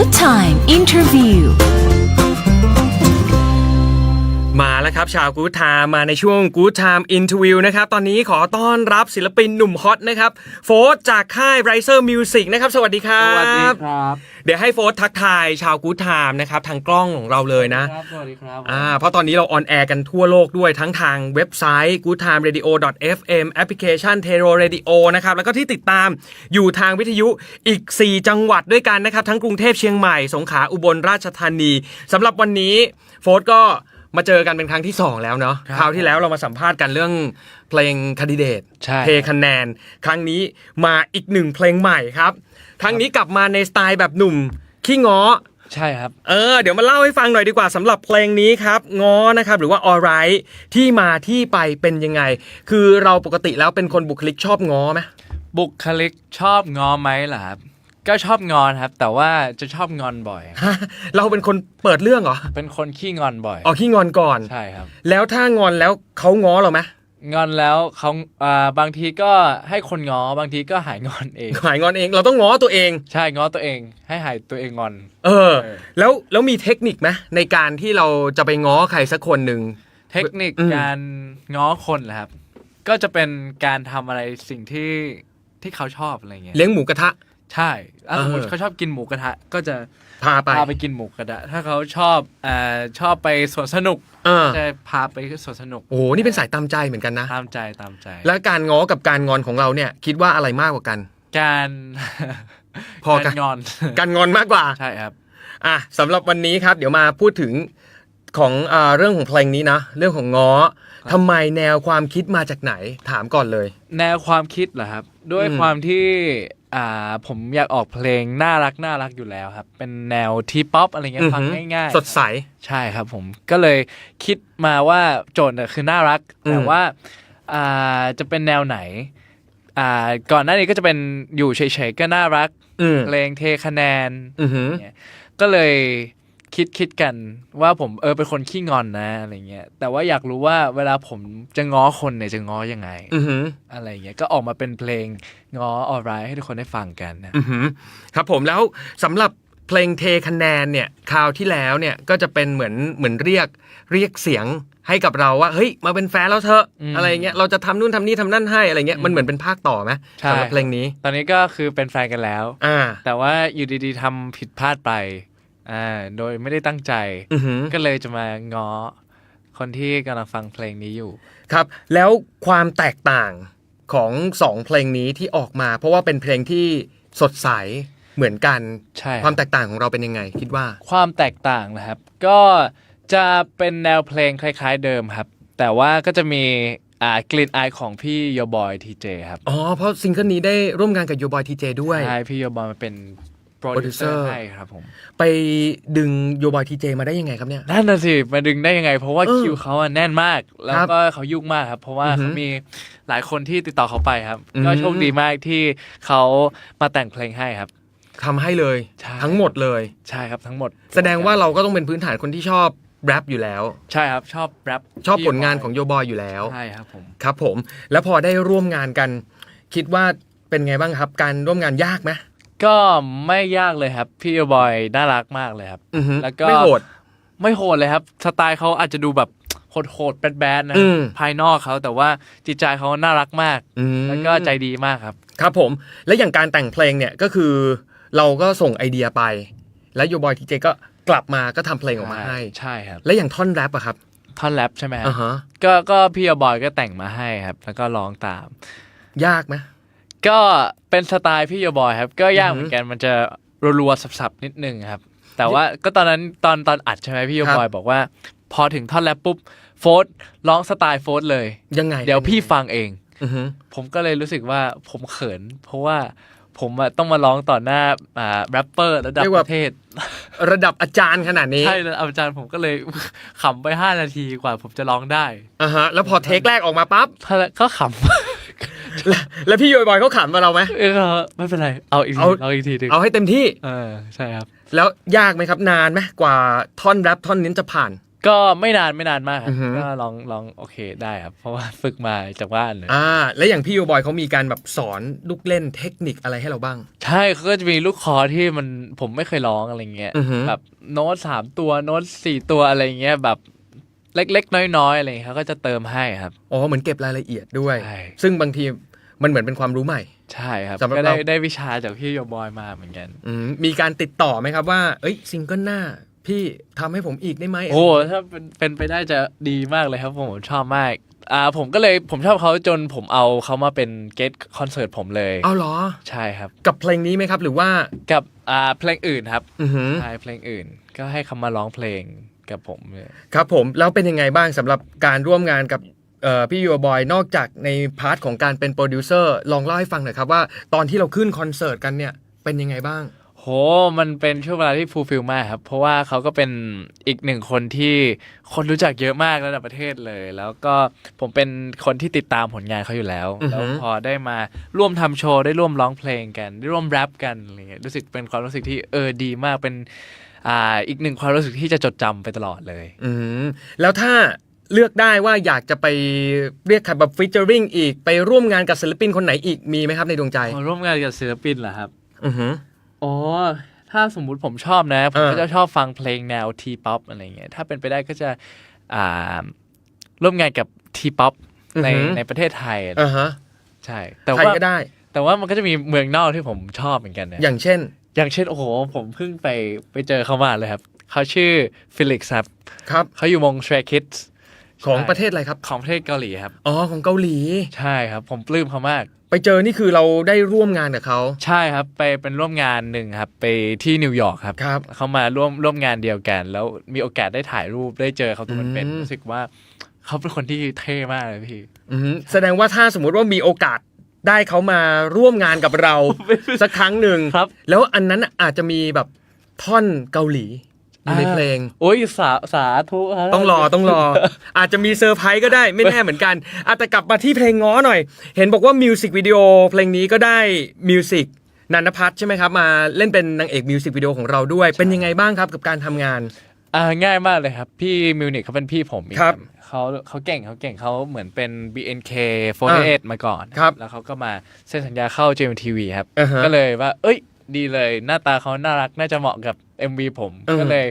Good Time Interview มาแล้วครับ ชาวกู๊ดไทม์มาในช่วงกู๊ดไทม์อินทวิวนะครับ ตอนนี้ขอต้อนรับศิลปินหนุ่มฮอตนะครับ โฟร์จากค่าย Riser Music นะครับ สวัสดีครับ สวัสดีครับ เดี๋ยวให้โฟร์ทักทายชาวกู๊ดไทม์นะครับ ทางกล้องของเราเลยนะ ครับ สวัสดีครับอ่าเพราะตอนนี้เราออนแอร์กันทั่วโลกด้วยทั้งทางเว็บไซต์ goodtimeradio.fm แอปพลิเคชัน Tero Radio นะครับ แล้วก็ที่ติดตามอยู่ทางวิทยุอีก 4 จังหวัดด้วยกันนะครับ ทั้งกรุงเทพเชียงใหม่สงขลาอุบลราชธานีสำหรับวันนี้โฟร์ก็ มาเจอกันเป็นครั้งที่ 2 แล้วเนาะคราวที่แล้วเรามาสัมภาษณ์กันเรื่องเพลงคดีเดตใช่เทคะแนน ครั้งนี้มาอีกหนึ่งเพลงใหม่ครับ ครั้งนี้กลับมาในสไตล์แบบหนุ่มขี้ง้อใช่ครับ เออ เดี๋ยวมาเล่าให้ฟังหน่อยดีกว่าสำหรับเพลงนี้ครับ ง้อนะครับ หรือว่า alright ที่มาที่ไปเป็นยังไง คือเราปกติแล้วเป็นคนบุคลิกชอบง้อไหมบุคลิกชอบงอไหมล่ะครับ ก็ชอบงอนครับ แต่ว่าจะชอบงอนบ่อย ฮะเราเป็นคนเปิดเรื่องเหรอเป็นคนขี้งอนบ่อยออกขี้งอนก่อน ใช่ครับ แล้วถ้างอนแล้วเขาง้อเราไหมงอนแล้วเขาอ่าบางทีก็ให้คนงอบางทีก็หายงอนเอง หายงอนเองเราต้องง้อตัวเอง ใช่งอตัวเองให้หายตัวเองงอนเออเออ แล้วแล้วมีเทคนิคไหมในการที่เราจะไปง้อใครสักคนหนึ่ง เทคนิคอืม การง้อคนเหรอครับ ก็จะเป็นการทำอะไรสิ่งที่ที่เขาชอบอะไรเงี้ยเลี้ยงหมูกระทะ ใช่ถ้าสมมติเออเขาชอบกินหมูกระทะ ก็จะพาไปพาไปกินหมูกระทะถ้าเขาชอบอ่าชอบไปสวนสนุกเออจะพาไปสวนสนุกโอ้โหนี่เป็นสายตามใจเหมือนกันนะตามใจตามใจ แล้วการง้อกับการงอนของเราเนี่ยคิดว่าอะไรมากกว่ากัน การพอกันการงอนการงอนมากกว่าใช่ครับอะสำหรับวันนี้ครับ เดี๋ยวมาพูดถึงของอาเรื่องของเพลงนี้นะ เรื่องของง้อทำไมแนวความคิดมาจากไหนถามก่อนเลย แนวความคิดเหรอครับ ด้วยอืมความที่ อ่าผมอยากออกเพลงน่ารักน่ารักอยู่แล้วครับ เป็นแนวทีป๊อปอะไรเงี้ยฟังง่ายๆ สดใส ใช่ครับผมก็เลยคิดมาว่าโจทย์น่ะคือน่ารักอืมแต่ว่าอ่าจะเป็นแนวไหนอ่าก่อนหน้านี้ก็จะเป็นอยู่เฉยๆก็น่ารักอืมเพลงเทคะแนนอือหือก็เลย คิดคิดกันว่าผมเออเป็นคนขี้งอนนะอะไรเงี้ยแต่ว่าอยากรู้ว่าเวลาผมจะง้อคนเนี่ยจะง้อยังไงอือหืออะไรเงี้ยก็ออกมาเป็นเพลงง้อออไรให้ทุกคนได้ฟังกันนะอือหือครับผมแล้วสำหรับเพลงเทคะแนนเนี่ยคราวที่แล้วเนี่ยก็จะเป็นเหมือนเหมือนเรียกเรียกเสียงให้กับเราว่าเฮ้ยมาเป็นแฟนเราเถอะอะไรเงี้ยเราจะทำนู่นทำนี่ทำนั่นให้อะไรเงี้ยมันเหมือนเป็นภาคต่อไหมสำหรับเพลงนี้ ตอนนี้ก็คือเป็นแฟนกันแล้วอ่าแต่ว่าอยู่ดีๆทำผิดพลาดไป อ่าโดยไม่ได้ตั้งใจอือหือก็เลยจะมาง้อคนที่กำลังฟังเพลงนี้อยู่ ครับ แล้วความแตกต่างของสองเพลงนี้ที่ออกมา เพราะว่าเป็นเพลงที่สดใสเหมือนกันใช่ครับความแตกต่างของเราเป็นยังไง คิดว่า ความแตกต่างนะครับ ก็จะเป็นแนวเพลงคล้าย ๆ เดิมครับ แต่ว่าก็จะมีอ่ากลิ่นอายของพี่โยบอยทีเจครับ อ๋อ เพราะซิงเกิลนี้ได้ร่วมงานกับโยบอยทีเจด้วย ใช่ พี่โยบอยมาเป็น โปรดิวเซอ Producer ร์ให้ครับผม ไปดึงโยบอยทีเจมาได้ยังไงครับเนี่ย นั่นน่ะสิมาดึงได้ยังไง เพราะว่าเออคิวเขาอะแน่นมาก แล้วครับก็เขายุ่งมากครับ เพราะว่าอือหือเขามีหลายคนที่ติดต่อเขาไปครับ อืม ก็โชคดีมากที่เขามาแต่งเพลงให้ครับ ทำให้เลยใช่ ทั้งหมดเลย ใช่ครับทั้งหมด แสดงว่าเราก็ต้องเป็นพื้นฐานคนที่ชอบแรปอยู่แล้ว ใช่ครับชอบแรปชอบผลงานของโยบอยอยู่แล้ว ใช่ครับผม ครับผม แล้วพอได้ร่วมงานกัน คิดว่าเป็นไงบ้างครับ การร่วมงานยากไหม ก็ไม่ยากเลยครับ พี่โยบอยน่ารักมากเลยครับ อือหือแล้วก็ ไม่โหด ไม่โหดเลยครับ สไตล์เขาอาจจะดูแบบโหดๆแบดๆนะคอืรับม ภายนอกเขาแต่ว่าจิตใจเขาน่ารักมาก อืม แล้วก็ใจดีมากครับ ครับผมและอย่างการแต่งเพลงเนี่ยก็คือเราก็ส่งไอเดียไป แล้วโยบอยทีเจก็กลับมาก็ทำเพลงออกมาให้ ใช่ครับ และอย่างท่อนแรปอะครับท่อนแรปใช่ไหมครับอ่าฮะก็ก็พี่โยบอยก็แต่งมาให้ครับ แล้วก็ร้องตาม ยากไหม ก็เป็นสไตล์พี่โยบอยครับ ก็ยากอือฮึเหมือนกันมันจะรัวๆสับๆนิดนึงครับ แต่ว่าก็ตอนนั้นตอนตอนอัดใช่ไหมพี่โยครับบอยบอกว่า พอถึงท่อนแรปปุ๊บโฟร์ธร้องสไตล์โฟร์ธเลย ยังไง เดี๋ยวพี่ฟังเองอือฮึผมก็เลยรู้สึกว่าผมเขิน เพราะว่าผมอะต้องมาร้องต่อหน้าอ่าแรปเปอร์ระดับประเทศ ระดับอาจารย์ขนาดนี้ ใช่แล้วอาจารย์ผมก็เลยขำไป 5 นาทีกว่าผมจะร้องได้อ่าฮะแล้วพอเทคแรกออกมาปั๊บถ้าก็ข แล้วแล้วพี่โยบอยเขาขำมาเราไหมำเออไม่เป็นไร เอาอีกทีเอา เอาอีกทีหนึงเอาให้เต็มที่ เออใช่ครับ แล้วยากไหมครับนานไหมกว่าท่อนแรปท่อนนี้จะผ่าน ก็ไม่นานไม่นานมากครัอืบอฮึ ก็ลองลองโอเคได้ครับ เพราะว่าฝึกมาจากบ้านเลย อ่า แล้วอย่างพี่โยบอยเขามีการแบบสอนลูกเล่นเทคนิคอะไรให้เราบ้าง ใช่เขาก็จะมีลูกคอที่มันผมไม่เคยร้องอะไรเงี้ยอือฮึแบบโน้ตสามตัวโน้ตสี่ตัวอะไรเงี้ยแบบ เล็ก ๆ น้อยๆอะไรเงี้ยเขาก็จะเติมให้ครับ อ๋อ เหมือนเก็บรายละเอียดด้วยใช่ซึ่งบางทีมันเหมือนเป็นความรู้ใหม่ ใช่ครับสำหรับก็ได้เราได้วิชาจากพี่โยบอยมาเหมือนกันอืมมีการติดต่อไหมครับว่า เอ้ยซิงเกิลหน้า พี่ทำให้ผมอีกได้ไหมโอ้ถ้าเป็นเป็นไปได้จะดีมากเลยครับผมผมชอบมากอ่าผมก็เลยผมชอบเขาจนผมเอาเขามาเป็นเกสคอนเสิร์ตผมเลยเอาเหรอ ใช่ครับ กับเพลงนี้ไหมครับ หรือว่ากับอ่าเพลงอื่นครับอือหือใช่เพลงอื่น ก็ให้เขามาร้องเพลง กับผมเลยครับผมแล้วเป็นยังไงบ้างสำหรับการร่วมงานกับเอ่อพี่ยูบอยนอกจากในพาร์ทของการเป็นโปรดิวเซอร์ลองเล่าให้ฟังหน่อยครับว่าตอนที่เราขึ้นคอนเสิร์ตกันเนี่ยเป็นยังไงบ้างโห มันเป็นช่วงเวลาที่ฟูลฟิลมากครับ เพราะว่าเขาก็เป็นอีกหนึ่งคนที่คนรู้จักเยอะมากระดับประเทศเลย แล้วก็ผมเป็นคนที่ติดตามผลงานเขาอยู่แล้วอือฮึแล้วพอได้มาร่วมทำโชว์ ได้ร่วมร้องเพลงกัน ได้ร่วมแรปกันอะไรเงี้ย รู้สึกเป็นความรู้สึกที่เออดีมาก เป็น อ่าอีกหนึ่งความรู้สึกที่จะจดจำไปตลอดเลย อืมแล้วถ้าเลือกได้ว่าอยากจะไปเรียกใครแบบฟิชเจอริงอีกไปร่วมงานกับศิลปินคนไหนอีกมีไหมครับในดวงใจมาร่วมงานกับศิลปินเหรอครับ อือหืออ๋อถ้าสมมุติผมชอบนะ ผมเออก็จะชอบฟังเพลงแนวทีป๊อปอะไรเงี้ยถ้าเป็นไปได้ก็จะอ่าร่วมงานกับทีป๊อปในในประเทศไทยอ่าฮะใช่ แต่ใครว่าก็ได้ แต่ว่ามันก็จะมีเมืองนอกที่ผมชอบเหมือนกันนะอย่างเช่น อย่างเช่นโอ้โหผมเพิ่งไปไปเจอเขามาเลยครับ เขาชื่อฟิลิกซ์ครับครับ เขาอยู่วง Stray Kids ของประเทศอะไรครับ ของประเทศเกาหลีครับ อ๋อ ของเกาหลี ใช่ครับ ผมปลื้มเขามาก ไปเจอนี่คือเราได้ร่วมงานกับเขา ใช่ครับ ไปเป็นร่วมงานหนึ่งครับ ไปที่นิวยอร์กครับ ครับ เขามาร่วมร่วมงานเดียวกัน แล้วมีโอกาสได้ถ่ายรูปได้เจอเขาตัวเป็นอืมๆรู้สึกว่า เขาเป็นคนที่เท่มากเลยพี่อือหือแสดงว่าถ้าสมมุติว่ามีโอกาส ได้เขามาร่วมงานกับเรา สักครั้งหนึ่งครับ แล้วอันนั้นอาจจะมีแบบท่อนเกาหลีอยู่ในเพลง โอ้ยสาสาธุครับต้องรอต้องรอ อาจจะมีเซอร์ไพรส์ก็ได้ไม่แน่เหมือนกันอาแต่กลับมาที่เพลงง้อหน่อย เห็นบอกว่ามิวสิกวิดีโอเพลงนี้ก็ได้มิวสิกนันทพัฒน์ใช่ไหมครับ มาเล่นเป็นนางเอกมิวสิกวิดีโอของเราด้วยเป็นยังไงบ้างครับกับการทำงาน อ่าง่ายมากเลยครับ พี่มิวนิกเขาเป็นพี่ผมอีกครับเขาเขาเก่งเขาเก่งเขาเหมือนเป็น BNK48 มาก่อน ครับแล้วเขาก็มาเซ็นสัญญาเข้า JMTV ครับ อ่าฮะก็เลยว่า เอ้ย ดีเลยหน้าตาเขาน่ารักน่าจะเหมาะกับ MV ผม อืม ก็เลย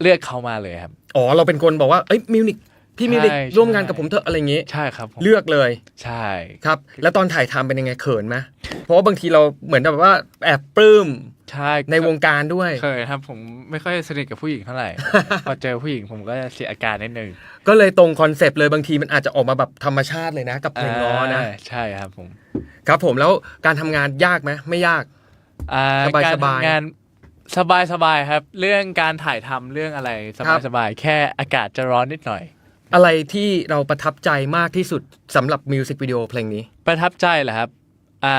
เลือกเขามาเลยครับ อ๋อเราเป็นคนบอกว่าเอ้ยมิวนิกพี่มิวนิกใช่ร่วมงานใช่กับผมเถอะอะไรอย่างงี้ ใช่ครับผมเลือกเลย ใช่ ครับ แล้วตอนถ่ายทำเป็นยังไงเขินไหมเพราะว่าบางทีเราเหมือนแบบว่าแอบปลื้ม ใช่ในวงการด้วยเคยครับผมไม่ค่อยสนิทกับผู้หญิงเท่าไหร่ พอเจอผู้หญิงผมก็จะเสียอาการนิดนึง ก็เลยตรงคอนเซปต์เลยบางทีมันอาจจะออกมาแบบธรรมชาติเลยนะ กับเพลงล้อนะาใช่ครับผมครับผมแล้วการทำงานยากไหมไม่ยากอ่าสบายการสบายทำงานสบายสบายครับ เรื่องการถ่ายทำเรื่องอะไรสครับาบยสบายแค่อากาศจะร้อนนิดหน่อย อะไรที่เราประทับใจมากที่สุดสำหรับมิวสิกวิดีโอเพลงนี้ ประทับใจเหรอครับอ่า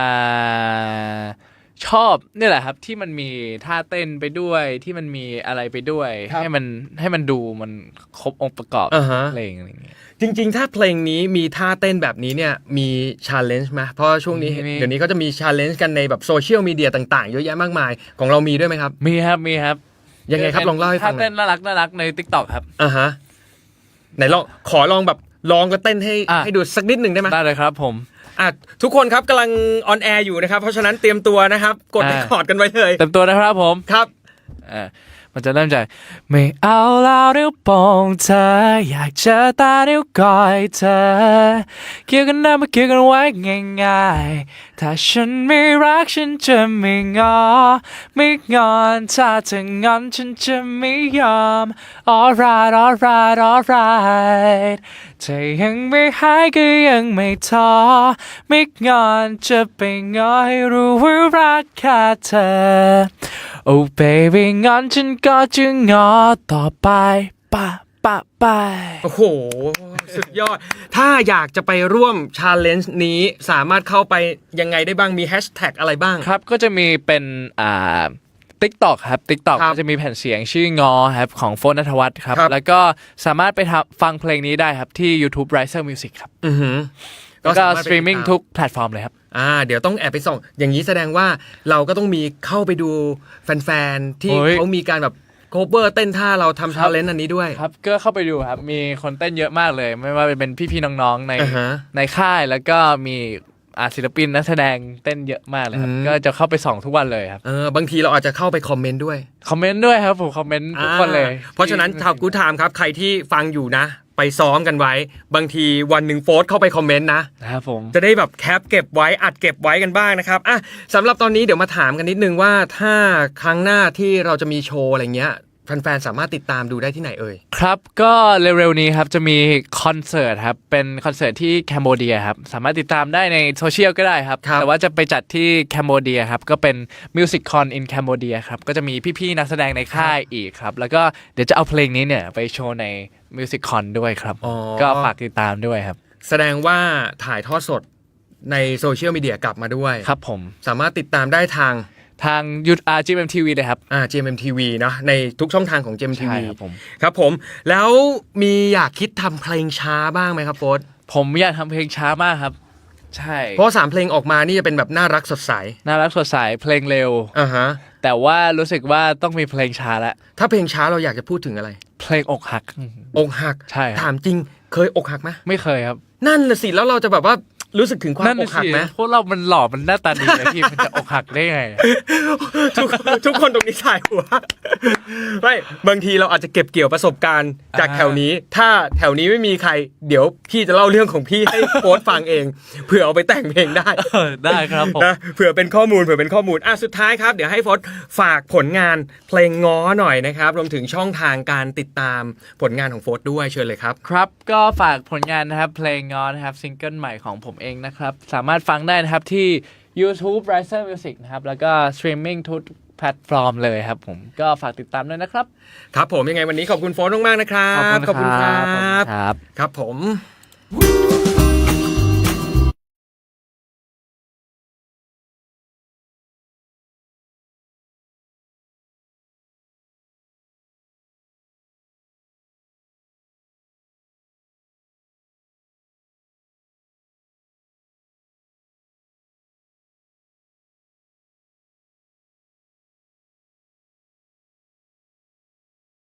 ชอบนี่แหละครับที่มันมีท่าเต้นไปด้วยที่มันมีอะไรไปด้วย ครับ ให้มันให้มันดูมันครบองค์ประกอบอ่าฮะ เพลงอะไรอย่างเงี้ย จริง ๆ ถ้าเพลงนี้มีท่าเต้นแบบนี้เนี่ยมีชาเลนจ์ไหมเพราะช่วงนี้มีมี เดี๋ยวนี้ก็จะมีชาเลนจ์กันในแบบโซเชียลมีเดียต่างๆ เยอะแยะมากมาย ของเรามีด้วยไหมครับ มีครับมีครับยังไงครับลองเล่าให้ฟังหน่ท่าเต้อยนน่ารักน่ารักใน t ิ k t o k ครับ อ่าฮะไหนลองขอลองแบบลองก็เต้นให้อะ ให้ดูสักนิดหนึ่งได้ไหมได้เลยครับผม อะทุกคนครับกำลังออนแอร์อยู่นะครับ เพราะฉะนั้นเตรียมตัวนะครับ กดอ่ารีคอร์ดกันไว้เลยเต็มตัวนะครับผมครับ อ่า มันจะเริ่มจากไม่เอาแล้วเดี๋ยวปองเธอ อยากเจอตาเดี๋ยวกอดเธอ เกี่ยวกันนะมาเกี่ยวกันไว้ง่ายๆ ถ้าฉันไม่รักฉันจะไม่งอ ไม่งอนถ้าเธองอนฉันจะไม่ยอม alright alright alright เธอยังไม่หายก็ยังไม่ท้อไม่งอนจะไปงอให้รู้ว่ารักแค่เธอ Oh baby งอนฉันก็จะงอต่อไปปะปะไป โอ้โห สุดยอด ถ้าอยากจะไปร่วมชาเลนจ์นี้สามารถเข้าไปยังไงได้บ้างมีแฮชแท็กอะไรบ้าง ครับก็จะมีเป็นอ่า TikTok ครับ TikTok ครับก็จะมีแผ่นเสียงชื่องอครับของโฟนนัทวัฒน์ครับ ครับ แล้วก็สามารถไปทำฟังเพลงนี้ได้ครับที่ YouTube Riser Music ครับ อือหือ แล้วก็สาารถไปสตรีมมิ่งติดตาทุกแพลตฟอร์มเลยครับ อ่า เดี๋ยวต้องแอบไปส่อง อย่างนี้แสดงว่าเราก็ต้องมีเข้าไปดูแฟนๆ ที่เฮ้ยเขามีการแบบโคเวอร์เต้นท่าเราทำครัทาบเลนต์อันนี้ด้วย ครับ ก็เข้าไปดูครับ มีคนเต้นเยอะมากเลย ไม่ว่าจะเป็นพี่ๆน้องๆ ในอ่าฮะในค่ายแล้วก็มีอาศิลปินนักแสดงเต้นเยอะมากเลยครับอืมก็จะเข้าไปส่องทุกวันเลยครับ เออ บางทีเราอาจจะเข้าไปคอมเมนต์ด้วย คอมเมนต์ด้วยครับผม คอมเมนต์ทุกคนเลยอ่าเพราะฉะนั้นชาวกู๊ดไทม์ครับ ใครที่ฟังอยู่นะ ไปซ้อมกันไว้ บางทีวันหนึ่งโฟร์เข้าไปคอมเมนต์นะนะครับผมจะได้แบบแคปเก็บไว้อัดเก็บไว้กันบ้างนะครับอะสำหรับตอนนี้เดี๋ยวมาถามกันนิดนึงว่าถ้าครั้งหน้าที่เราจะมีโชว์อะไรเงี้ย แฟนๆ สามารถติดตามดูได้ที่ไหนเอ่ย ครับ ก็เร็วๆนี้ครับจะมีคอนเสิร์ตครับ เป็นคอนเสิร์ตที่แคนโบเดียครับ สามารถติดตามได้ในโซเชียลก็ได้ครับ ครับ แต่ว่าจะไปจัดที่แคนโบเดียครับ ก็เป็น Music Con in Cambodia ครับ ก็จะมีพี่ๆนักแสดงในค่ายอีกครับ แล้วก็เดี๋ยวจะเอาเพลงนี้เนี่ยไปโชว์ใน Music Con ด้วยครับ อ๋อ ก็ฝากติดตามด้วยครับ แสดงว่าถ่ายทอดสดในโซเชียลมีเดียกลับมาด้วย ครับผม สามารถติดตามได้ทาง ทางยูอาร์จีเอ็มทีวีเลยครับอ่า GMMTV นะในทุกช่องทางของ GMMTV ใช่ครับผม ครับผม แล้วมีอยากคิดทำเพลงช้าบ้างไหมครับโฟสผมอยากทำเพลงช้ามากครับ ใช่เพราะสามเพลงออกมานี่จะเป็นแบบน่ารักสดใสน่ารักสดใสเพลงเร็ว อ่าฮะแต่ว่ารู้สึกว่าต้องมีเพลงช้าแล้วถ้าเพลงช้าเราอยากจะพูดถึงอะไรเพลงอกหัก อกหัก ใช่ครับ ถามจริงเคยอกหักไหมไม่เคยครับ นั่นน่ะสิแล้วเราจะแบบว่า รู้สึกถึงความนั่นอน่ะกหักสิไหมพวกเรามันหล่อมันหน้าตาดีเลยพี่มันจะอกหักได้ไง ทุกทุกคนตรงนี้สายหัวไม่บางทีเราอาจจะเก็บเกี่ยวประสบการณ์จากอ่า แถวนี้ ถ้าแถวนี้ไม่มีใคร เดี๋ยวพี่จะเล่าเรื่องของพี่ให้โฟสฟังเองเผื่อเอาไปแต่งเพลงได้ เออได้ครับผม นะเผื่อเป็นข้อมูลเผื่อเป็นข้อมูลอะสุดท้ายครับเดี๋ยวให้โฟสฝากผลงานเพลงง้อหน่อยนะครับรวมถึงช่องทางการติดตามผลงานของโฟสด้วยเชิญเลยครับ ครับก็ฝากผลงานนะครับเพลงงอนนะครับซิงเกิลใหม่ของผมเองนะครับ สามารถฟังได้นะครับที่ YouTube Riser Music นะครับ แล้วก็สตรีมมิ่งทุกแพลตฟอร์มเลยครับผมก็ฝากติดตามด้วยนะครับ ครับผมยังไงวันนี้ขอบคุณโฟสมากๆนะครับ ขอบคุณครับ ครับครับครับผม